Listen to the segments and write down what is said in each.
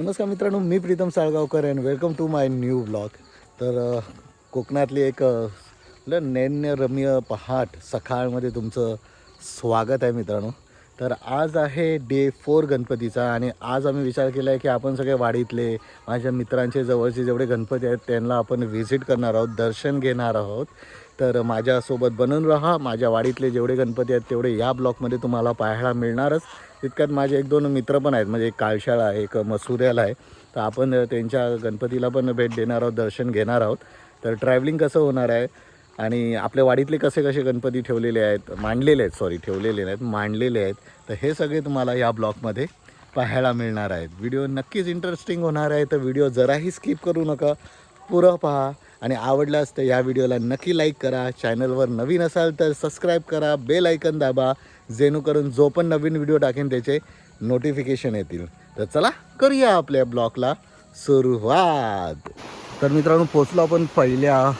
नमस्कार मित्रांनो मी Pritam Salgaonkar and welcome to my new blog तर कोकणातली एक ल- नैन्यरम्य पहाट सकाळमध्ये तुमचं स्वागत आहे मित्रांनो. तर आज आहे डे फोर गणपतीचा आणि आज आम्ही विचार केला आहे की आपण सगळे वाडीतले माझ्या मित्रांचे जवळचे जेवढे गणपती आहेत त्यांना आपण व्हिजिट करणार आहोत दर्शन घेणार आहोत. तर माझ्यासोबत बनून राहा. माझ्या वाडीतले जेवढे गणपती आहेत तेवढे या ब्लॉकमध्ये तुम्हाला पाहायला मिळणारच. तितक्यात माझे एक दोन मित्र पण आहेत. म्हणजे एक काळशाळा आहे एक मसुऱ्याला आहे. तर आपण त्यांच्या गणपतीला पण भेट देणार आहोत दर्शन घेणार आहोत. तर ट्रॅव्हलिंग कसं होणार आहे? आणि आपल्या वाडीतले कसे कसे गणपती ठेवलेले आहेत? मांडलेले आहेत सॉरी ठेवलेले नाहीत मांडलेले आहेत. तर हे सगळे तुम्हाला या ब्लॉगमध्ये पाहायला मिळणार आहेत. व्हिडिओ नक्कीच इंटरेस्टिंग होणार आहे. तर व्हिडिओ जराही स्किप करू नका. पुरं पहा. आणि आवडला असतं या व्हिडिओला नक्की लाईक करा. चॅनलवर नवीन असाल तर सबस्क्राईब करा. बेल ऐकन दाबा. जेणेकरून जो पण नवीन व्हिडिओ टाकेन त्याचे नोटिफिकेशन येतील. तर चला करूया आपल्या ब्लॉगला सुरुवात. तर मित्रांनो पोचलो आपण पहिल्या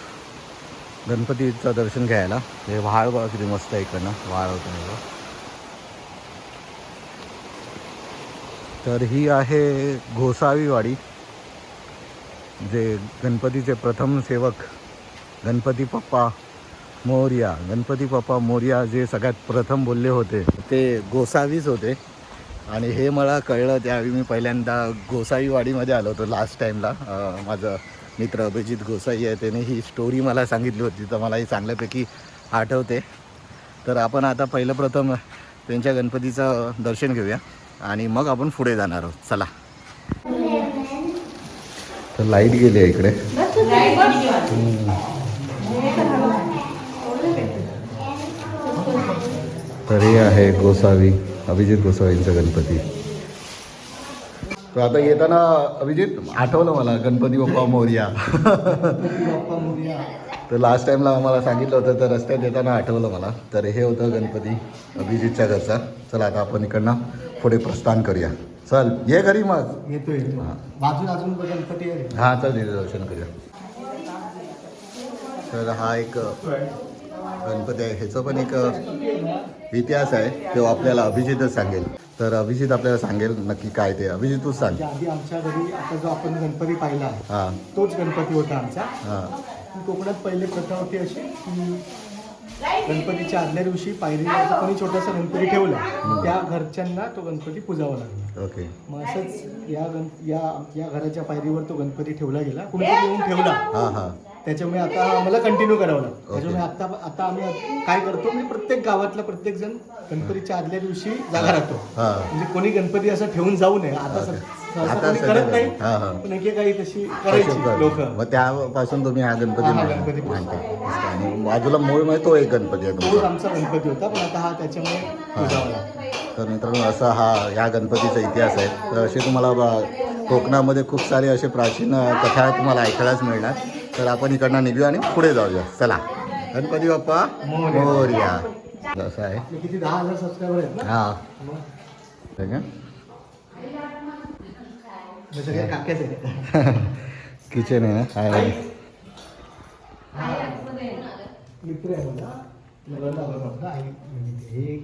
गणपतीचं दर्शन घ्यायला. हे व्हाळ बघा किती मस्त आहे इकडनं. व्हाळ होतं तर ही आहे घोसावीवाडी जे गणपतीचे प्रथम सेवक गणपती पप्पा मोर्या गणपती पप्पा मोर्या जे सगळ्यात प्रथम बोलले होते ते गोसावीच होते. आणि हे मला कळलं त्यावेळी मी पहिल्यांदा गोसाईवाडीमध्ये आलो होतो लास्ट टाईमला माझं मित्र अभिजित गोसाई आहे त्याने ही स्टोरी मला सांगितली होती तर मला ही चांगल्यापैकी आठवते. तर आपण आता पहिलं प्रथम त्यांच्या गणपतीचं दर्शन घेऊया आणि मग आपण पुढे जाणार आहोत. चला. तर लाइट गेली आहे इकडे. तर हे आहे गोसावी अभिजित गोसावींचा गणपती. तर आता येताना अभिजित आठवलं मला गणपती बाप्पा मोर्या. तर लास्ट टाइमला आम्हाला सांगितलं होतं तर रस्त्यात येताना आठवलं मला. तर हे होतं गणपती अभिजितच्या घरचा. चला आता आपण इकडनं पुढे प्रस्थान करूया. चल ये घरी मग. येतो येतो हा. बाजूला अजून पण गणपती आहे. हा चल तिथे दर्शन करूया तर हा एक गणपती आहे. ह्याचं पण एक इतिहास आहे. तो आपल्याला अभिजितच सांगेल. तर अभिजित आपल्याला सांगेल नक्की काय ते. अभिजित तूच सांग. म्हणजे आधी आमच्या घरी आता जो आपण गणपती पाहिला हां. तोच गणपती होता आमचा. हां. कोकणात पहिले प्रथा होती अशी की गणपतीच्या आदल्या दिवशी पायरीला जो कोणी छोटासा गणपती ठेवला त्या घरच्यांना तो गणपती पुजावा लागला. ओके. मग असंच या गण या या घराच्या पायरीवर तो गणपती ठेवला गेला. कोणीतरी येऊन ठेवला. हां हां. त्याच्यामुळे आता हा आम्हाला कंटिन्यू करावं लागतं. त्याच्यामुळे आता आता आम्ही काय करतो म्हणजे प्रत्येक गावातला प्रत्येक जण गणपतीच्या आदल्या दिवशी जागा राहतो. हां. म्हणजे कोणी गणपती असं ठेवून जाऊ नये. आता आता कोणी सगळे करत नाही हा, हा. पण एकेकाळी तशी करायची लोक. मग त्यापासून तुम्ही हा गणपती हा, हा, मान- मानता. आणि बाजूला मूळ म्हणजे तो एक गणपती आहे तोच तुमचा. आमचा गणपती होता पण आता हा त्याच्यामुळे पुजावा लागतो तर मित्रांनो असा हा या गणपतीचा इतिहास आहे. तर असे तुम्हाला बा- कोकणामध्ये खूप सारे असे प्राचीन अ, कथा तुम्हाला ऐकायलाच मिळणार. तर आपण इकडनं निघूया आणि पुढे जाऊया. चला. गणपती बाप्पा मोरया. मोर्या. असं आहे. आपले किती दहा हजार सबस्क्रायबर आहेत ना? हा. मग ठीक आहे हे सगळे काक्याच आहेत किचन आहे ना? काय हे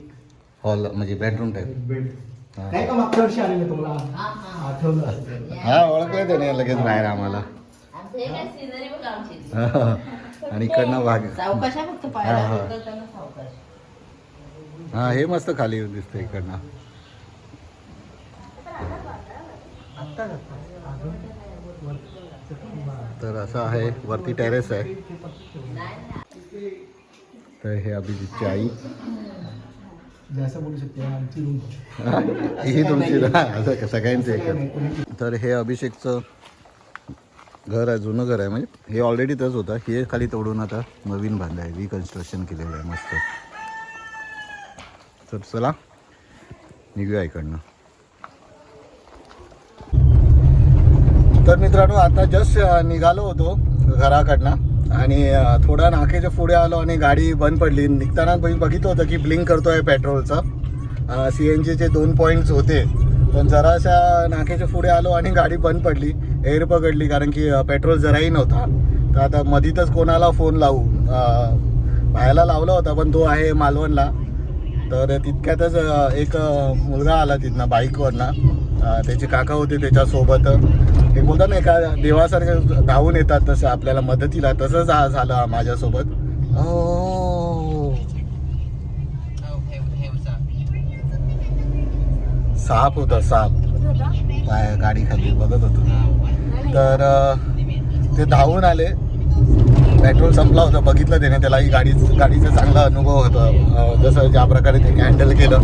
हॉल म्हणजे बेडरूम टाईप बेड हा. हा ओळखलं त्याने लगेच बाहेर आम्हाला. हे. आणि इकडनं भाग सावकाश आहे फक्त हा, हा. हा हे मस्त खाली दिसतं इकडनं आत्ता आत्ता. अजून वर- तर असं आहे वरती टेरेस आहे. तर हे अभिजितची आई. जसं बोलू शकते आमची रूम ही तुमची असं? सगळ्यांचं तर हे अभिषेकचं घर आहे जुनं घर आहे. म्हणजे हे ऑलरेडी तच होतं. हे खाली तोडून आता नवीन बांधलं आहे. रिकन्स्ट्रक्शन केलेलं आहे मस्त. तर चला निघूया इकडनं. तर मित्रांनो आता जस्ट निघालो होतो घराकडनं आणि थोडा नाकेच्या पुढे आलो आणि गाडी बंद पडली. निघताना मी बघितलं होतं की ब्लिंक करतोय पेट्रोलचं. सी एन जीचे दोन पॉईंट्स होते. पण जराशा नाकेच्या पुढे आलो आणि गाडी बंद पडली. एअर पकडली कारण की पेट्रोल जराही नव्हता. तर आता मधीतच कोणाला फोन लावू? पाहायला लावला होता पण तो आहे मालवणला. तर तितक्यातच एक मुलगा आला तिथनं बाईकवरनं. त्याचे काका होते त्याच्यासोबत. एक बोलतात ना एका देवासारखे धावून येतात तसं आपल्याला मदतीला. तसंच झालं माझ्यासोबत. ओ. साप होता साप. गाडी खाली बघत होतो. तर ते धावून आले. पेट्रोल संपला होता बघितलं त्याने त्याला ही गाडी गाडीचा चांगला अनुभव होता. जसं ज्या प्रकारे त्याने हँडल केलं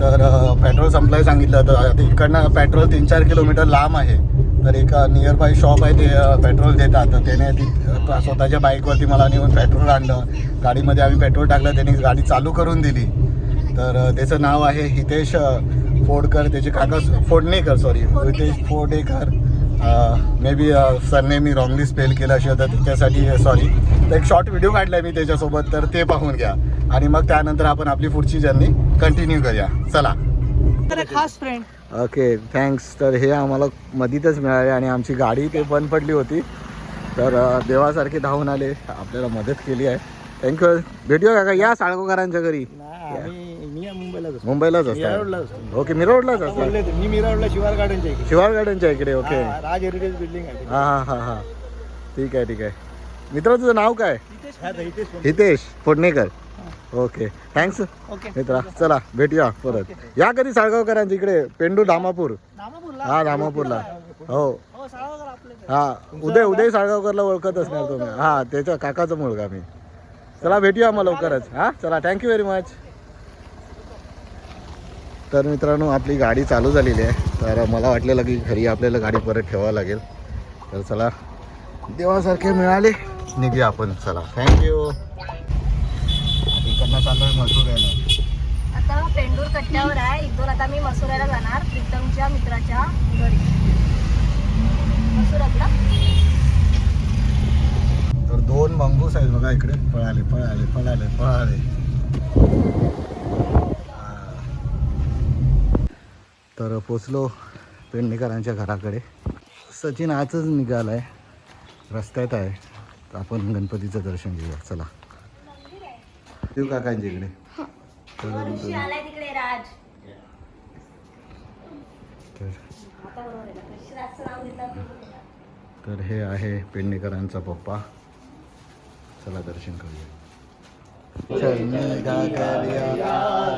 तर पेट्रोल संपलाय सांगितलं. तर इकडनं पेट्रोल तीन चार किलोमीटर लांब आहे. तर एक नियर बाय शॉप आहे ते पेट्रोल देतात. तर त्याने ती स्वतःच्या बाईकवरती मला नेऊन पेट्रोल आणलं. गाडीमध्ये आम्ही पेट्रोल टाकलं. त्याने गाडी चालू करून दिली. तर त्याचं नाव आहे हितेश फोडकर. त्याचे काका फोडणेकर सॉरी हितेश फोडेकर मे बी सरने मी रॉंगली स्पेल केलं असेल तर त्याच्यासाठी सॉरी तर एक शॉर्ट व्हिडिओ काढलाय मी त्याच्यासोबत तर ते पाहून घ्या. आणि मग त्यानंतर आपण आपली पुढची जर्नी कंटिन्यू करूया. चला. खास फ्रेंड ओके थँक्स तर हे आम्हाला मधीतच मिळाले आणि आमची गाडी ते बंद पडली होती. तर अ, देवासारखे धावून आले. आपल्याला मदत केली आहे. थँक्यू भेटूया का? या साळगोकरांच्या घरी. मुंबईलाच असतो. असतात. ओके मिरोडलाच असतात बोलले होते, मी मिरारोडला शिवार गार्डनच्या इकडे. शिवार गार्डनच्या इकडे ओके. हा, राज हेरिटेज बिल्डिंग आहे हां हां हां हां. ठीक आहे ठीक आहे. मित्र तुझं नाव काय? हा, तर इथेच phone. Hitesh Phodnekar okay. Thanks okay. मित्रा चला भेटूया परत. या कधी साळगावकरांच्या इकडे? पेंडू धामापूर नामापूरला हा धामापूरला हो. हो साळगावकर आपले हा उदय उदय साळगावकरला ओळखत असणार तुम्ही. हा. त्याच्या काकाचा मुलगा मी. चला भेटूया मग लवकरच. हा चला थँक्यू व्हेरी मच तर मित्रांनो आपली गाडी चालू झालेली आहे. तर मला वाटलेलं की घरी आपल्याला गाडी परत ठेवावं लागेल. तर चला देवासारखे मिळाले निघूया आपण. चला थँक्यू इकडनं चाललोय मसूर यायला आता पेंडूर कट्ट्यावर आहे. इथून आता मी मसुराला जाणार प्रीतमच्या मित्राच्या घरी. मसुरातला? तर दोन मंगूस आहेत बघा इकडे. पळाले पळाले पळाले पळाले. तर पोचलो पेडणेकरांच्या घराकडे. सचिन आजच निघाला आहे रस्त्यात आहे. तर आपण गणपतीचं दर्शन घेऊया. चला. देऊ काकांच्या इकडे. तर हे आहे पेडणेकरांचा पप्पा. चला दर्शन करूया. चरणी कार्या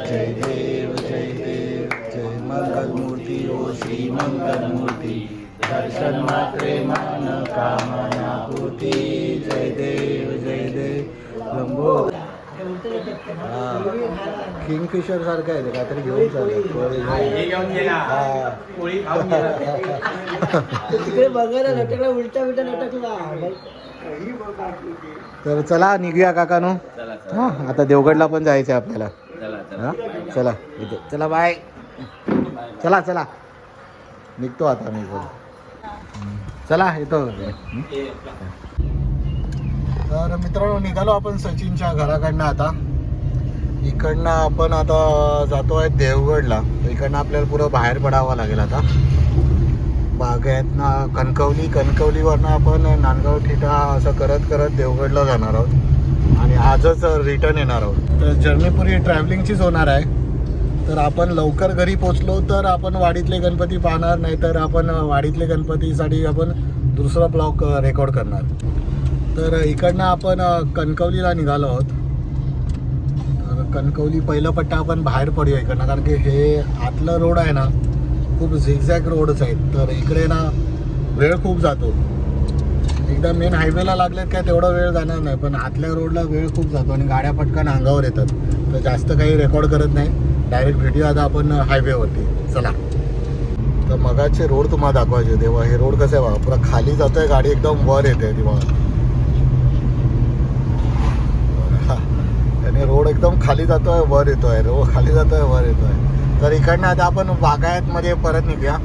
जय देव जय देव। जय मंगलमूर्ती ओ श्री मंगलमूर्ती। दर्शन मात्रे मान कामना पूर्ती जय देव जय देव। लंबो किंगफिशर सारखं आहे ते काहीतरी घेऊन चाललं हा. तिकडे बघायला लटकला उलटा उलटा लटकला तर चला निघूया काकानो. हा आता देवगडला पण जायचं आहे आपल्याला हा? चला इथे. चला बाय. चला चला. निघतो आता मी हम्म. चला येतो. हम्म. तर मित्रांनो निघालो आपण सचिनच्या घराकडनं आता. इकडनं आपण आता जातो आहे देवगडला. तर इकडनं आपल्याला पुरं बाहेर पडावं लागेल आता. बागेतनं कणकवली कणकवलीवरनं आपण नांदगाव ठिठा असं करत करत देवगडला जाणार आहोत. आणि आजच रिटर्न येणार आहोत. तर जर्नी पुरी ट्रॅव्हलिंगचीच होणार आहे. तर आपण लवकर घरी पोचलो तर आपण वाडीतले गणपती पाहणार नाहीतर आपण वाडीतले गणपतीसाठी आपण दुसरा ब्लॉग रेकॉर्ड करणार. तर इकडनं आपण कणकवलीला निघालो आहोत. तर कणकवली पहिला पट्टा आपण बाहेर पडूया इकडनं कारण की हे आतलं रोड आहे ना खूप झिगझॅग रोडच आहेत. तर इकडे ना वेळ खूप जातो. एकदा मेन हायवेला लागलेत काय तेवढा वेळ जाणार नाही पण आतल्या रोडला वेळ खूप जातो आणि गाड्या पटकन अंगावर येतात. तर जास्त काही रेकॉर्ड करत नाही. डायरेक्ट भेटूया आता आपण हायवेवरती चला. तर मगाचे रोड तुम्हाला दाखवायचे तेव्हा हे रोड कसे बघा पुरा खाली जातोय गाडी एकदम वर येते तेव्हा. आणि रोड एकदम खाली जातो आहे वर येतो आहे रोड खाली जातो आहे वर येतो आहे तर इकडनं आता आपण बागायतमध्ये परत निघूया.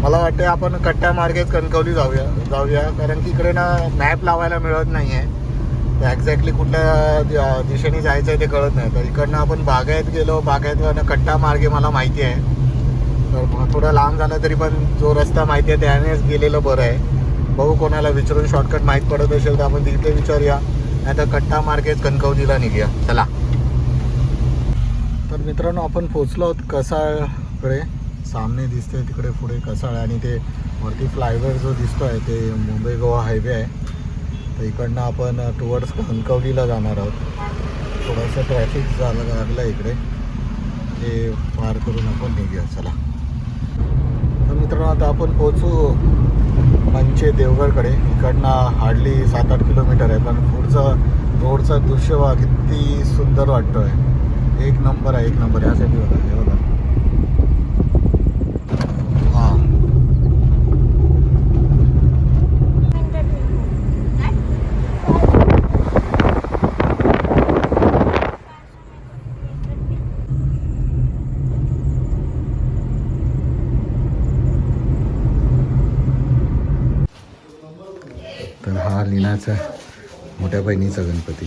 मला वाटतं आपण कट्ट्या मार्गेच कणकवली जाऊया जाऊया. कारण की इकडे ना मॅप लावायला मिळत नाही आहे एक्झॅक्टली कुठल्या दिशेने जायचं आहे ते कळत नाही. तर इकडनं आपण बागायत गेलो. बागायतवरनं कट्टा मार्गे मला माहिती आहे. तर थोडं लांब झालं तरी पण जो रस्ता माहिती आहे त्यानेच गेलेलं बरं आहे. बघू कोणाला विचारून शॉर्टकट माहीत पडत असेल तर आपण तिथे विचारूया. नाही तर कट्टा मार्गेच कणकवलीला निघूया. चला. तर मित्रांनो आपण पोचलो आहोत कसाळकडे. सामने दिसते तिकडे पुढे कसाळ आणि ते वरती फ्लायओव्हर जो दिसतो आहे ते मुंबई गोवा हायवे आहे. तर इकडनं आपण टुवर्ड्स कणकवलीला जाणार आहोत. थोडंसं ट्रॅफिक झालं लागलं इकडे. ते पार करून आपण निघूया. चला. तर मित्रांनो आता आपण पोचू मंचे देवगडकडे. इकडनं हार्डली सात आठ किलोमीटर आहे पण पुढचं रोडचं दृश्य किती सुंदर वाटतोय. एक नंबर आहे एक नंबर आहे. यासाठी बघा हे बघा हां तर मोठ्या बहिणीचा गणपती.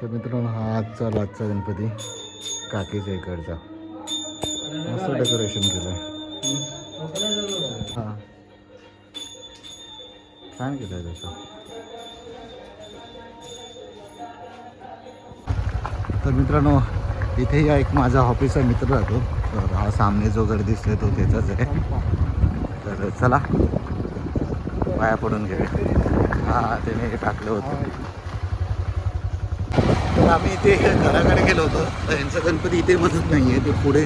तर मित्रांनो हा आजचा लाजचा गणपती काकीच्या इकडचा. मस्त डेकोरेशन केलं हां. छान केलं आहे तसं तर मित्रांनो इथे या एक माझा ऑफिसचा मित्र राहतो. तर हा सामने जो घर दिसतोय तो त्याचाच आहे. तर चला पाया पडून घेऊया. हा त्याने टाकलं होतं. तर आम्ही इथे घराकडे गेलो होतो. तर यांचा गणपती इथे बसत नाही आहे ते पुढे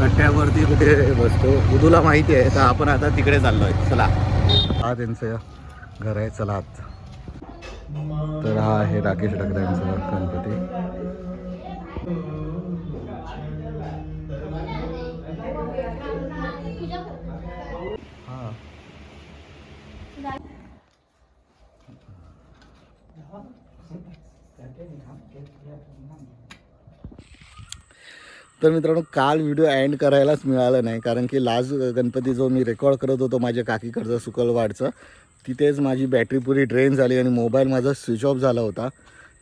कट्ट्यावरती कुठे बसतो उदूला माहिती आहे. तर आपण आता तिकडे चाललो आहे चला. हा त्यांचं घर आहे. चला आत. तर हा आहे राकेश डगरे यांचा गणपती. हा तर मित्रांनो काल व्हिडिओ एंड करायलाच मिळाला नाही कारण की लास्ट गणपती जो मी रेकॉर्ड करत होतो माझ्या काकीकडचं सुकलवाडचं तिथेच माझी बॅटरी पुरी ड्रेन झाली आणि मोबाईल माझा स्विच ऑफ झाला होता.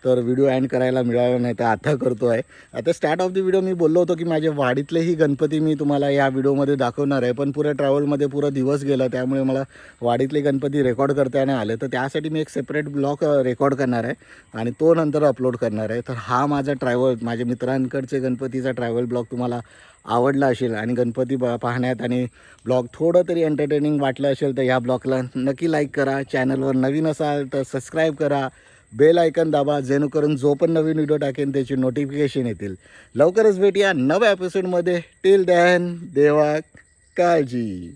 तर व्हिडिओ अँड करायला मिळाला नाही तर आता करतो आहे. आता स्टार्ट ऑफ द व्हिडिओ मी बोललो होतो की माझ्या वाडीतलेही गणपती मी तुम्हाला या व्हिडिओमध्ये दाखवणार आहे. पण पुऱ्या ट्रॅव्हलमध्ये पुरा दिवस गेला त्यामुळे मला वाडीतले गणपती रेकॉर्ड करता नाही आले. तर त्यासाठी मी एक सेपरेट ब्लॉग रेकॉर्ड करणार आहे आणि तो नंतर अपलोड करणार आहे. तर हा माझा ट्रॅव्हल माझ्या मित्रांकडचे गणपतीचा ट्रॅव्हल ब्लॉग तुम्हाला आवडला असेल आणि गणपती ब पाहण्यात आणि ब्लॉग थोडं तरी एंटरटेनिंग वाटलं असेल तर या ब्लॉगला नक्की लाईक करा. चॅनलवर नवीन असाल तर सबस्क्राईब करा. बेल आयकन दाबा जेणेकरून जो पण नवीन व्हिडिओ टाकेन त्याची नोटिफिकेशन येतील. लवकरच भेटूया नव्या एपिसोडमध्ये टिल दॅन देवा काळजी.